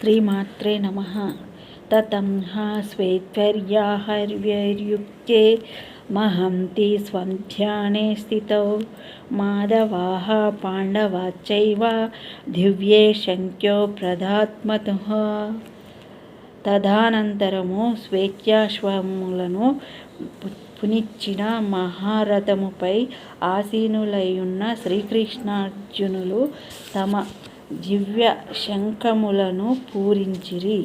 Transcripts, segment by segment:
శ్రీమాత్రే నమ. తతం హా స్వేత్వర్యాహర్వ్యర్యుక్తే మహంతి స్వం ధ్యానే స్థితౌ. మాధవాహ పాండవాచైవ దివ్యే శంక్యో ప్రధాత్మతు తదనంతరము స్వేచ్ఛాశ్వములను పునిచ్చిన మహారథముపై ఆసీనులైయున్న శ్రీకృష్ణార్జునులు తమ దివ్య శంఖములను పూరించిరి.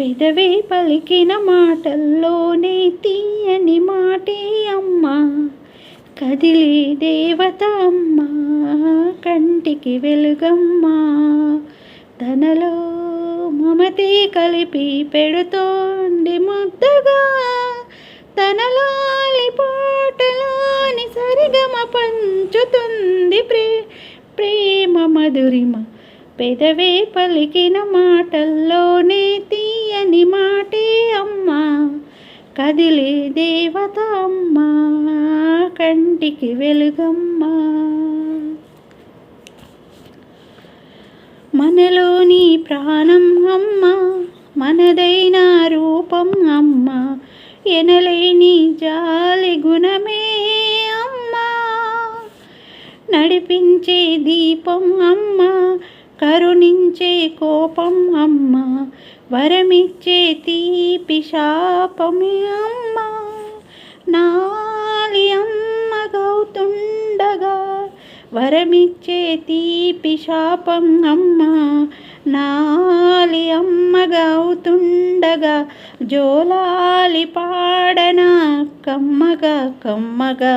పెదవి పలికిన మాటల్లోనే తీయని మాటే అమ్మ. కదిలే దేవత అమ్మ కంటికి వెలుగమ్మ. తనలో మమతే కలిపి పెడుతోంది ముద్దగా. తనలాలి పాటలోని సరిగమ పంచుతుంది ప్రే ప్రేమ మధురిమ. పెదవే పలికిన మాటల్లోనే తీయని మాటే అమ్మా. కదిలే దేవత అమ్మ కంటికి వెలుగమ్మా. మనలోని ప్రాణం అమ్మ మనదైన రూపం అమ్మ. ఎనలేని జాలి గుణమే నడిపించే దీపం అమ్మ కరుణించే కోపం అమ్మ వరమిచ్చే తీపి శాపమే అమ్మ. నాలి అమ్మ గౌతుండగా వరమిచ్చే తీపి శాపం అమ్మ నాలి అమ్మగా అవుతుండగా జోలాలి పాడనా కమ్మగా కమ్మగా.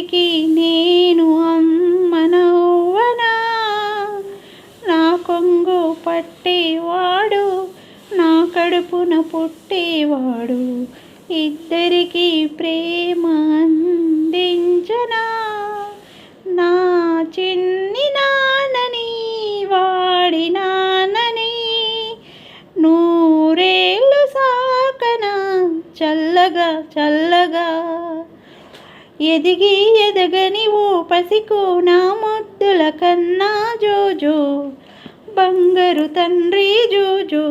ఇరువురికి నేను అమ్మనవ్వనా నా కొంగు పట్టేవాడు నా కడుపున పుట్టేవాడు ఇద్దరికి ప్రేమ అందించనా? నా చిన్ని నాన్నని వాడి నాన్నని నూరేళ్ళు సాకన? చల్లగా చల్లగా ఎదిగి ఎదగని ఓ పసికు నా ముద్దుల కన్నా జోజో. బంగారు తండ్రి జోజో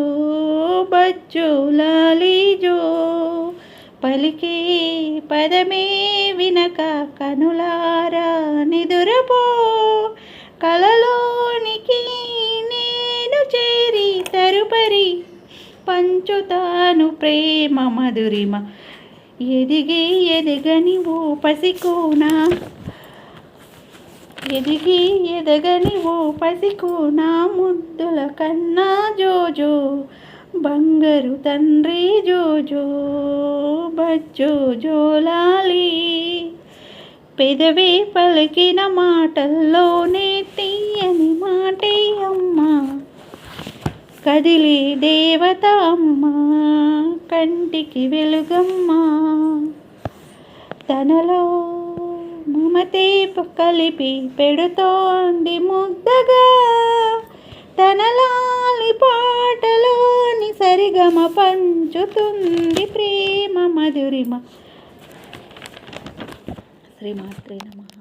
బజ్జో లాలీజో పలికే పదమే వినక కనులారా నిదురపో. కలలోనికి నేను చేరి తరుపరి పంచుతాను ప్రేమ మధురిమ. ఎదిగి ఎదగని ఓ పసికోనా? ఎదిగి ఎదగని ఓ పసికోనా? ముద్దుల కన్నా జోజో బంగారు తండ్రి జోజో బజ్జో జోలాలి పెదవే పలికిన మాటల్లోనే తీయని మాటే అమ్మా. కదిలి దేవత అమ్మ కంటికి వెలుగమ్మ. తనలో మమతే కలిపి పెడుతోంది ముద్దగా. తనలాలి పాటలోని సరిగమ పంచుతుంది ప్రేమ మధురిమ. శ్రీమాత్రే నమ.